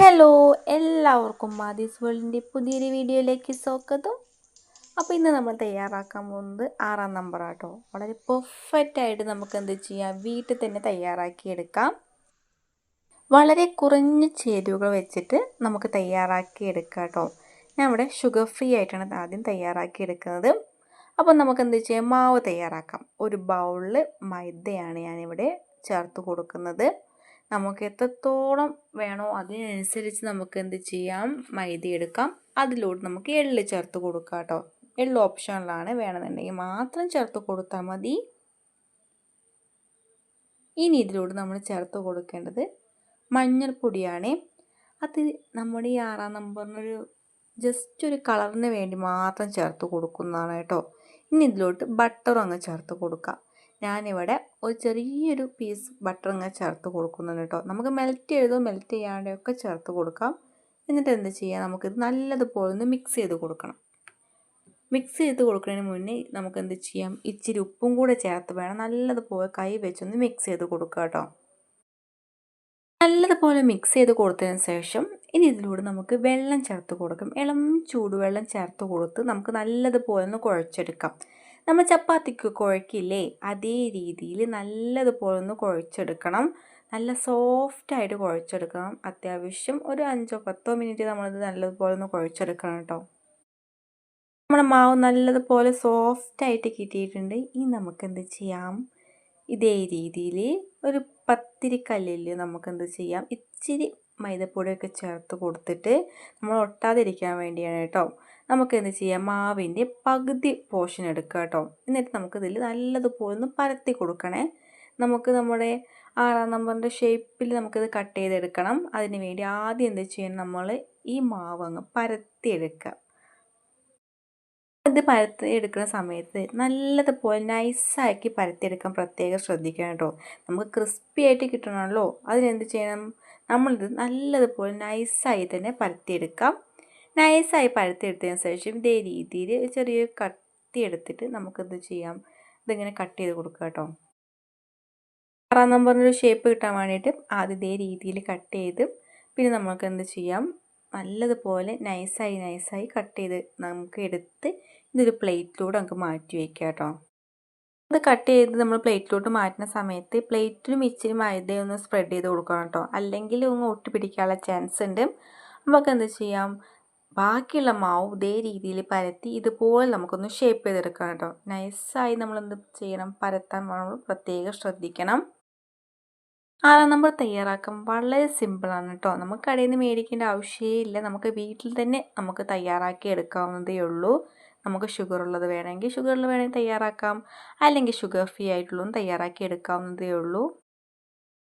Hello എല്ലാവർക്കും മാതീസ് വേൾഡിന്റെ പുതിയൊരു വീഡിയോയിലേക്ക് സ്വാഗതം. അപ്പോൾ ഇന്ന് നമ്മൾ തയ്യാറാക്കാൻ പോകുന്നത് ആറാം നമ്പർ ആട്ടോ. വളരെ പെർഫെക്റ്റ് ആയിട്ട് നമുക്ക് എന്ത് ചെയ്യാം? വീട്ടിൽ തന്നെ തയ്യാറാക്കിയെടുക്കാം വളരെ കുറഞ്ഞ ചേരുവകൾ വെച്ചിട്ട് നമുക്ക് തയ്യാറാക്കിയെടുക്കാം കേട്ടോ. ഞാൻ ഇവിടെ ഷുഗർ ഫ്രീ ആയിട്ടാണ് ആദ്യം തയ്യാറാക്കിയെടുക്കുന്നത് അപ്പോൾ നമുക്ക് എന്ത് ചെയ്യാം? മാവ് തയ്യാറാക്കാം. ഒരു ബൗളിൽ മൈദയാണ് ഞാനിവിടെ ചേർത്ത് കൊടുക്കുന്നത്. നമുക്ക് എത്രത്തോളം വേണോ അതിനനുസരിച്ച് നമുക്ക് എന്ത് ചെയ്യാം? മൈദ എടുക്കാം. അതിലൂടെ നമുക്ക് എള്ള് ചേർത്ത് കൊടുക്കാം കേട്ടോ. എള്ള് ഓപ്ഷനിലാണ് വേണമെന്നുണ്ടെങ്കിൽ മാത്രം ചേർത്ത് കൊടുത്താൽ മതി. ഇനി ഇതിലൂടെ നമ്മൾ ചേർത്ത് കൊടുക്കേണ്ടത് മഞ്ഞൾപ്പൊടിയാണ്. അത് നമ്മുടെ ഈ ആറാം നമ്പറിനൊരു ജസ്റ്റ് ഒരു കളറിന് വേണ്ടി മാത്രം ചേർത്ത് കൊടുക്കുന്നതാണ് കേട്ടോ. ഇനി ഇതിലോട്ട് ബട്ടറും അങ്ങ് ചേർത്ത് കൊടുക്കാം. ഞാനിവിടെ ഒരു ചെറിയൊരു പീസ് ബട്ടർ ഇങ്ങനെ ചേർത്ത് കൊടുക്കുന്നുണ്ട് കേട്ടോ നമുക്ക് മെൽറ്റ് ചെയ്തോ മെൽറ്റ് ചെയ്യാണ്ടൊക്കെ ചേർത്ത് കൊടുക്കാം. എന്നിട്ട് എന്ത് ചെയ്യാം? നമുക്കിത് നല്ലതുപോലെ ഒന്ന് മിക്സ് ചെയ്ത് കൊടുക്കണം. മിക്സ് ചെയ്ത് കൊടുക്കുന്നതിന് മുന്നേ നമുക്ക് എന്ത് ചെയ്യാം? ഇച്ചിരി ഉപ്പും കൂടെ ചേർത്ത് വേണം നല്ലതുപോലെ കൈ വെച്ചൊന്ന് മിക്സ് ചെയ്ത് കൊടുക്കുക കേട്ടോ നല്ലതുപോലെ മിക്സ് ചെയ്ത് കൊടുത്തതിന് ശേഷം ഇനി ഇതിലൂടെ നമുക്ക് വെള്ളം ചേർത്ത് കൊടുക്കും. ഇളം ചൂടുവെള്ളം ചേർത്ത് കൊടുത്ത് നമുക്ക് നല്ലതുപോലെ ഒന്ന് കുഴച്ചെടുക്കാം. നമ്മൾ ചപ്പാത്തിക്ക് കുഴക്കില്ലേ? അതേ രീതിയിൽ നല്ലതുപോലെ ഒന്ന് കുഴച്ചെടുക്കണം. നല്ല സോഫ്റ്റായിട്ട് കുഴച്ചെടുക്കണം. അത്യാവശ്യം ഒരു അഞ്ചോ പത്തോ മിനിറ്റ് നമ്മളിത് നല്ലതുപോലെ ഒന്ന് കുഴച്ചെടുക്കണം കേട്ടോ. നമ്മുടെ മാവ് നല്ലതുപോലെ സോഫ്റ്റായിട്ട് കിട്ടിയിട്ടുണ്ട്. ഇനി നമുക്ക് എന്ത് ചെയ്യാം? ഇതേ രീതിയിൽ ഒരു പത്തിരിക്കല്ലിൽ നമുക്കെന്ത് ചെയ്യാം? ഇച്ചിരി മൈദപ്പൊടിയൊക്കെ ചേർത്ത് കൊടുത്തിട്ട് നമ്മൾ ഒട്ടാതിരിക്കാൻ വേണ്ടിയാണ് കേട്ടോ. നമുക്ക് എന്ത് ചെയ്യാം? മാവിന്റെ പകുതി പോഷൻ എടുക്കുക കേട്ടോ. എന്നിട്ട് നമുക്കിതിൽ നല്ലതുപോലെ ഒന്ന് പരത്തി കൊടുക്കണേ. നമുക്ക് നമ്മുടെ ആറാം നമ്പറിന്റെ ഷേപ്പിൽ നമുക്കിത് കട്ട് ചെയ്തെടുക്കണം. അതിന് വേണ്ടി ആദ്യം എന്ത് ചെയ്യണം? നമ്മൾ ഈ മാവ് അങ്ങ് പരത്തിയെടുക്കുക. ഇത് പരത്തി എടുക്കുന്ന സമയത്ത് നല്ലതുപോലെ നൈസാക്കി പരത്തിയെടുക്കാൻ പ്രത്യേകം ശ്രദ്ധിക്കണം കേട്ടോ. നമുക്ക് ക്രിസ്പി ആയിട്ട് കിട്ടണമല്ലോ. അതിനെന്ത് ചെയ്യണം? നമ്മളിത് നല്ലതുപോലെ നൈസായി തന്നെ പരത്തിയെടുക്കാം. നൈസായി പരത്തിയെടുത്തതിന് ശേഷം ഇതേ രീതിയിൽ ചെറിയൊരു കത്തി എടുത്തിട്ട് നമുക്കെന്ത് ചെയ്യാം. ഇതിങ്ങനെ കട്ട് ചെയ്ത് കൊടുക്കുക കേട്ടോ. ആറാം നമ്പറിനൊരു ഷേപ്പ് കിട്ടാൻ വേണ്ടിയിട്ട് ആദ്യം ഇതേ രീതിയിൽ കട്ട് ചെയ്ത് പിന്നെ നമുക്ക് എന്ത് ചെയ്യാം? നല്ലതുപോലെ നൈസായി നൈസായി കട്ട് ചെയ്ത് നമുക്ക് എടുത്ത് ഇതൊരു പ്ലേറ്റിലൂടെ നമുക്ക് മാറ്റി വയ്ക്കാം കേട്ടോ. അത് കട്ട് ചെയ്ത് നമ്മൾ പ്ലേറ്റിലോട്ട് മാറ്റുന്ന സമയത്ത് പ്ലേറ്റിലും ഇച്ചിരി മൈദയൊന്ന് സ്പ്രെഡ് ചെയ്ത് കൊടുക്കണം കേട്ടോ. അല്ലെങ്കിൽ ഒന്ന് ഒട്ടിപ്പിടിക്കാനുള്ള ചാൻസ് ഉണ്ട്. നമുക്ക് എന്ത് ചെയ്യാം? ബാക്കിയുള്ള മാവ് ഇതേ രീതിയിൽ പരത്തി ഇതുപോലെ നമുക്കൊന്ന് ഷേപ്പ് ചെയ്തെടുക്കാം കേട്ടോ. നൈസായി നമ്മൾ എന്ത് ചെയ്യണം? പരത്താൻ നമ്മൾ പ്രത്യേകം ശ്രദ്ധിക്കണം. ആറാം നമ്പർ തയ്യാറാക്കാൻ വളരെ സിമ്പിളാണ് കേട്ടോ. നമുക്ക് കടയിൽ നിന്ന് മേടിക്കേണ്ട ആവശ്യമേ ഇല്ല. നമുക്ക് വീട്ടിൽ തന്നെ നമുക്ക് തയ്യാറാക്കി എടുക്കാവുന്നതേ ഉള്ളൂ. നമുക്ക് ഷുഗർ ഉള്ളത് വേണമെങ്കിൽ ഷുഗറിൽ വേണമെങ്കിൽ തയ്യാറാക്കാം. അല്ലെങ്കിൽ ഷുഗർ ഫ്രീ ആയിട്ടുള്ളതും തയ്യാറാക്കി എടുക്കാവുന്നതേ ഉള്ളൂ.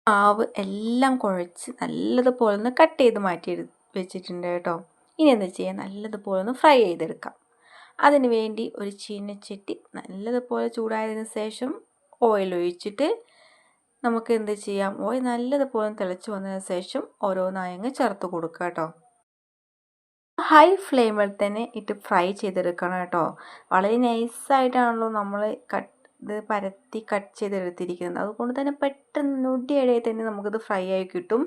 മാവ് എല്ലാം കുഴച്ച് നല്ലതുപോലെ ഒന്ന് കട്ട് ചെയ്ത് മാറ്റി വെച്ചിട്ടുണ്ട് കേട്ടോ. ഇനി എന്താ ചെയ്യുക നല്ലതുപോലെ ഒന്ന് ഫ്രൈ ചെയ്തെടുക്കാം. അതിന് വേണ്ടി ഒരു ചീനച്ചട്ടി നല്ലതുപോലെ ചൂടായതിനു ശേഷം ഓയിൽ ഒഴിച്ചിട്ട് നമുക്ക് എന്ത് ചെയ്യാം? ഓയിൽ നല്ലതുപോലെ തിളച്ച് വന്നതിന് ശേഷം ഓരോന്നായങ്ങ് ചേർത്ത് കൊടുക്കുക കേട്ടോ. ഹൈ ഫ്ലെയിമിൽ തന്നെ ഇട്ട് ഫ്രൈ ചെയ്തെടുക്കണം കേട്ടോ. വളരെ നൈസായിട്ടാണല്ലോ നമ്മൾ കട്ട് ഇത് പരത്തി കട്ട് ചെയ്തെടുത്തിരിക്കുന്നത്. അതുകൊണ്ട് തന്നെ പെട്ടെന്ന് നൊടിയിടയിൽ തന്നെ നമുക്കിത് ഫ്രൈ ആയി കിട്ടും.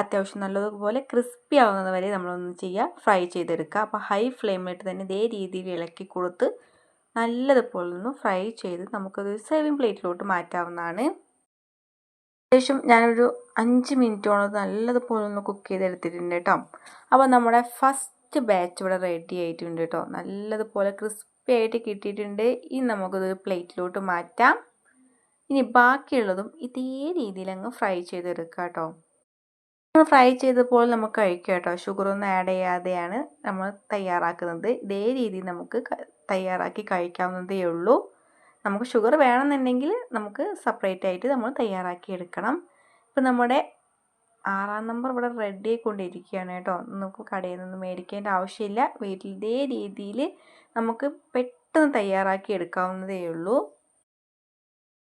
അത്യാവശ്യം നല്ലതുപോലെ ക്രിസ്പി ആവുന്നത് വരെ നമ്മളൊന്ന് ചെയ്യുക ഫ്രൈ ചെയ്തെടുക്കുക. അപ്പോൾ ഹൈ ഫ്ലെയിമിലിട്ട് തന്നെ ഇതേ രീതിയിൽ ഇളക്കി കൊടുത്ത് നല്ലതുപോലെ ഒന്ന് ഫ്രൈ ചെയ്ത് നമുക്കത് സെർവിങ് പ്ലേറ്റിലോട്ട് മാറ്റാവുന്നതാണ്. ഏകദേശം ഞാനൊരു അഞ്ച് മിനിറ്റോളം നല്ലതുപോലെ ഒന്ന് കുക്ക് ചെയ്തെടുത്തിട്ടുണ്ട് കേട്ടോ. അപ്പോൾ നമ്മുടെ ഫസ്റ്റ് ബാച്ച് ഇവിടെ റെഡി ആയിട്ടുണ്ട് കേട്ടോ നല്ലതുപോലെ ക്രിസ്പി ആയിട്ട് കിട്ടിയിട്ടുണ്ട്. ഇനി നമുക്കത് പ്ലേറ്റിലോട്ട് മാറ്റാം. ഇനി ബാക്കിയുള്ളതും ഇതേ രീതിയിൽ അങ്ങ് ഫ്രൈ ചെയ്തെടുക്കാം കേട്ടോ നമ്മൾ ഫ്രൈ ചെയ്തപ്പോൾ നമുക്ക് കഴിക്കാം കേട്ടോ ഷുഗറൊന്നും ആഡ് ചെയ്യാതെയാണ് നമ്മൾ തയ്യാറാക്കുന്നത്. ഇതേ രീതിയിൽ നമുക്ക് തയ്യാറാക്കി കഴിക്കാവുന്നതേ ഉള്ളൂ. നമുക്ക് ഷുഗർ വേണമെന്നുണ്ടെങ്കിൽ നമുക്ക് സെപ്പറേറ്റ് ആയിട്ട് നമ്മൾ തയ്യാറാക്കി എടുക്കണം. ഇപ്പം നമ്മുടെ ആറാം നമ്പർ ഇവിടെ റെഡി കൊണ്ടിരിക്കുകയാണ് കേട്ടോ. നമുക്ക് കടയിൽ നിന്ന് മേടിക്കേണ്ട ആവശ്യമില്ല. വീട്ടിൽ ഇതേ രീതിയിൽ നമുക്ക് പെട്ടെന്ന് തയ്യാറാക്കി എടുക്കാവുന്നതേ ഉള്ളൂ.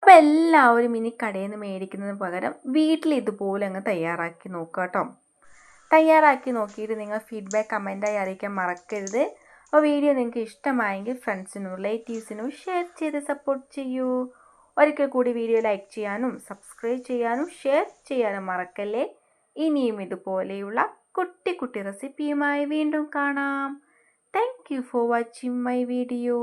അപ്പോൾ എല്ലാവരും ഇനി കടയിൽ നിന്ന് മേടിക്കുന്നതിന് പകരം വീട്ടിൽ ഇതുപോലെ അങ്ങ് തയ്യാറാക്കി നോക്കുക കേട്ടോ. തയ്യാറാക്കി നോക്കിയിട്ട് നിങ്ങൾ ഫീഡ്ബാക്ക് കമന്റായി അറിയിക്കാൻ മറക്കരുത്. അപ്പോൾ വീഡിയോ നിങ്ങൾക്ക് ഇഷ്ടമായെങ്കിൽ ഫ്രണ്ട്സിനും റിലേറ്റീവ്സിനും ഷെയർ ചെയ്ത് സപ്പോർട്ട് ചെയ്യൂ. ഒരിക്കൽ കൂടി വീഡിയോ ലൈക്ക് ചെയ്യാനും സബ്സ്ക്രൈബ് ചെയ്യാനും ഷെയർ ചെയ്യാനും മറക്കല്ലേ? ഇനിയും ഇതുപോലെയുള്ള കുട്ടി കുട്ടി റെസിപ്പിയുമായി വീണ്ടും കാണാം. Thank you for watching my video